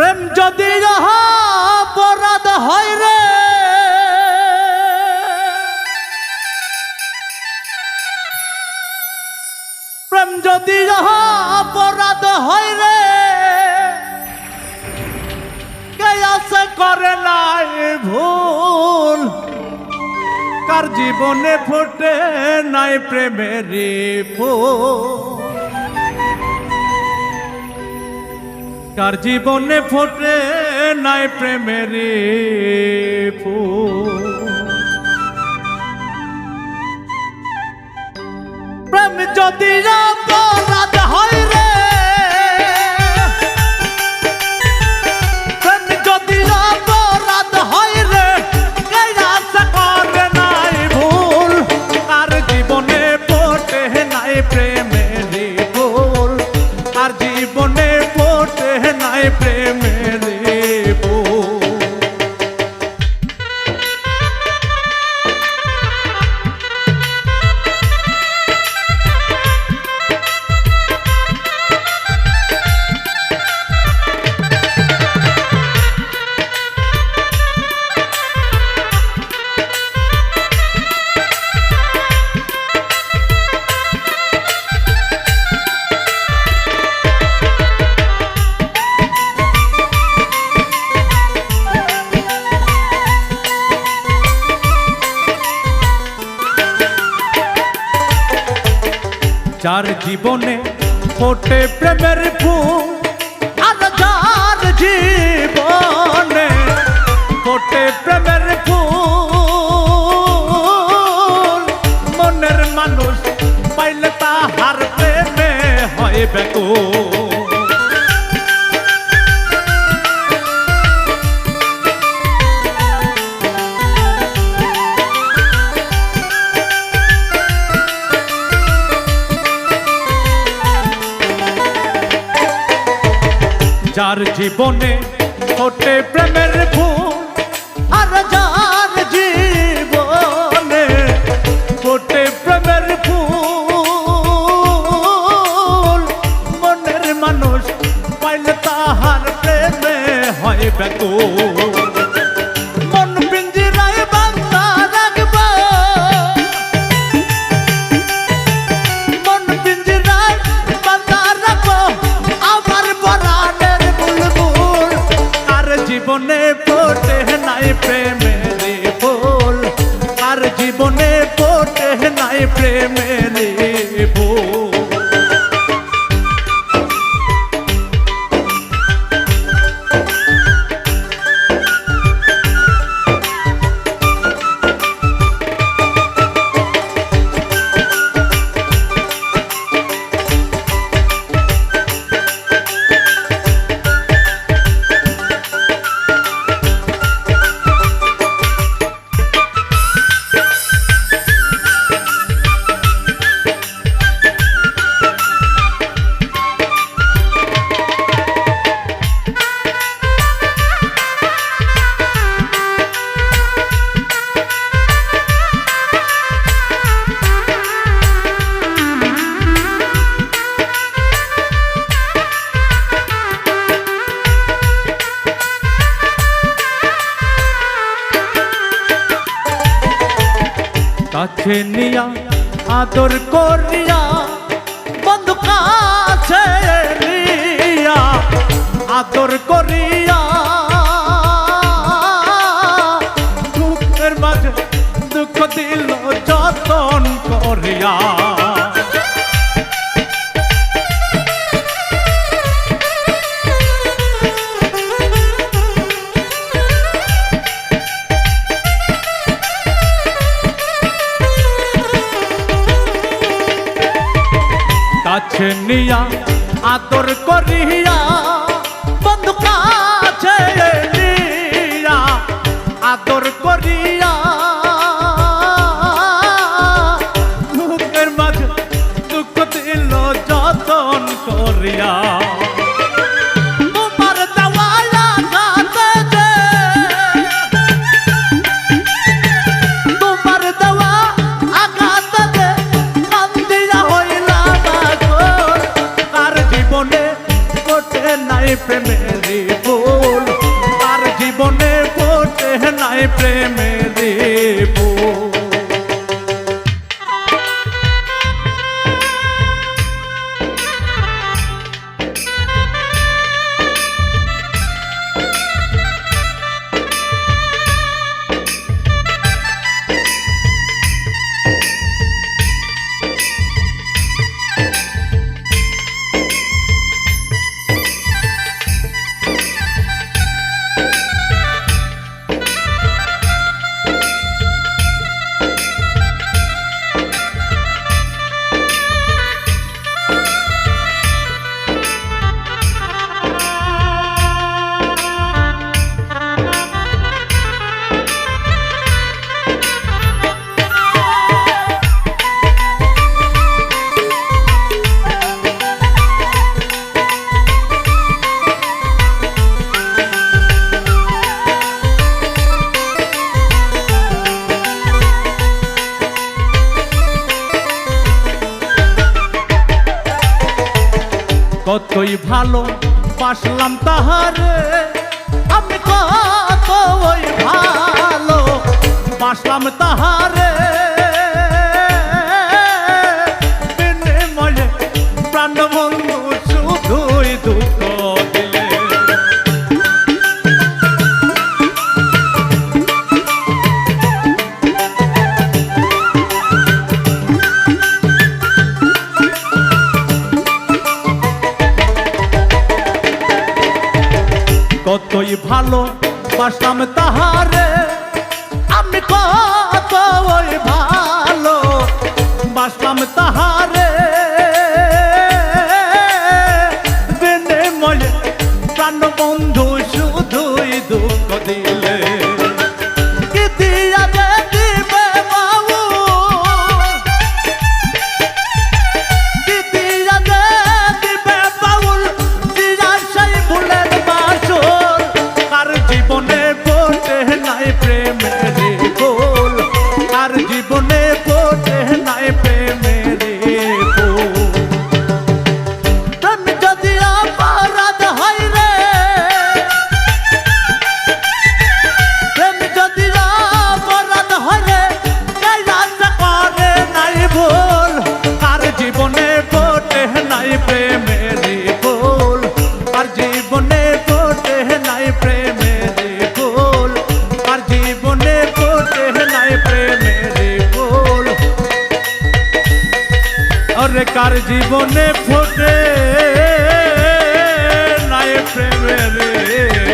প্রেম যদি অপরাধ হয় রে, প্রেম যদি অপরাধ হয় রে, কে আছে করে নাই ভুল? কার জীবনে ফোটে নাই প্রেমের ফুল? কার জীবনে ফোটে নাই প্রেমের প্রেম যদি অপরাধ যার জীবনে ফোটে প্রেমের ফুল। আর যার জীবনে যার জীবনে ফোটে নাই প্রেমের ফুল আর জীবনে ফোটে নাই প্রেমের কাছে নিয়া আদর করিয়া বন্ধু কাছে নিয়া আদর করিয়া কাছে নিয়া আদর করিয়া বন্ধু কাছে নিয়া আদর করিয়া কতই ভালো বাসলাম তাহারে। আমি কতই ভালো বাসলাম তাহারে। ভালো বাসলাম তাহারে। আমি কত ওই ভালো বাসলাম ভুল আর জীবনে পড়ে নাই প্রেমের ভুল আর জীবনে পড়ে নাই প্রেমের ভুল আর জীবনে পড়ে নাই প্রেমের ভুল আরে কার জীবনে ফোটে নাই প্রেমের